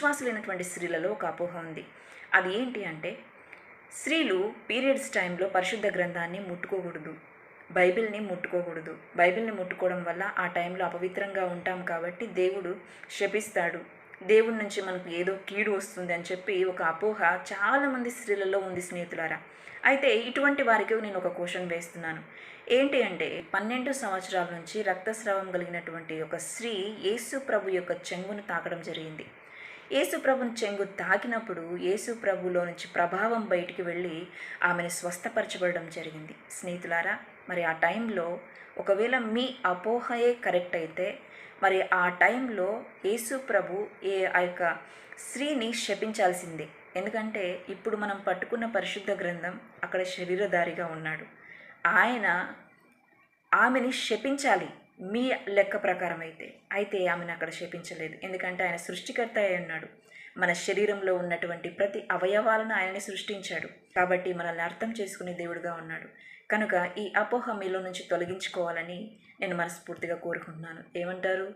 విశ్వాసులైనటువంటి స్త్రీలలో ఒక అపోహ ఉంది. అది ఏంటి అంటే స్త్రీలు పీరియడ్స్ టైంలో పరిశుద్ధ గ్రంథాన్ని ముట్టుకోకూడదు. బైబిల్ని ముట్టుకోకూడదు. బైబిల్ని ముట్టుకోవడం వల్ల ఆ టైంలో అపవిత్రంగా ఉంటాం కాబట్టి దేవుడు శపిస్తాడు. దేవుడి నుంచి మనకు ఏదో కీడు వస్తుంది అని చెప్పి ఒక అపోహ చాలామంది స్త్రీలలో ఉంది స్నేహితులారా. అయితే ఇటువంటి వారికి నేను ఒక క్వశ్చన్ వేస్తున్నాను. ఏంటి అంటే పన్నెండు సంవత్సరాల నుంచి రక్తస్రావం కలిగినటువంటి ఒక స్త్రీ యేసు ప్రభు యొక్క చెంగును తాకడం జరిగింది. యేసుప్రభుని చెంగు తాకినప్పుడు యేసుప్రభులో నుంచి ప్రభావం బయటికి వెళ్ళి ఆమెను స్వస్థపరచబడడం జరిగింది. స్నేహితులారా మరి ఆ టైంలో ఒకవేళ మీ అపోహయే కరెక్ట్ అయితే మరి ఆ టైంలో యేసు ప్రభు ఏ ఆ యొక్క స్త్రీని శపించాల్సిందే. ఎందుకంటే ఇప్పుడు మనం పట్టుకున్న పరిశుద్ధ గ్రంథం అక్కడ శరీరధారిగా ఉన్నాడు. ఆయన ఆమెని శపించాలి. మీ లెక్క ప్రకారం అయితే అయితే ఆమెను అక్కడ శపించలేదు. ఎందుకంటే ఆయన సృష్టికర్త అయి ఉన్నాడు. మన శరీరంలో ఉన్నటువంటి ప్రతి అవయవాలను ఆయనని సృష్టించాడు. కాబట్టి మనల్ని అర్థం చేసుకునే దేవుడుగా ఉన్నాడు. కనుక ఈ అపోహ మీలో నుంచి తొలగించుకోవాలని నేను మనస్ఫూర్తిగా కోరుకుంటున్నాను. ఏమంటారు?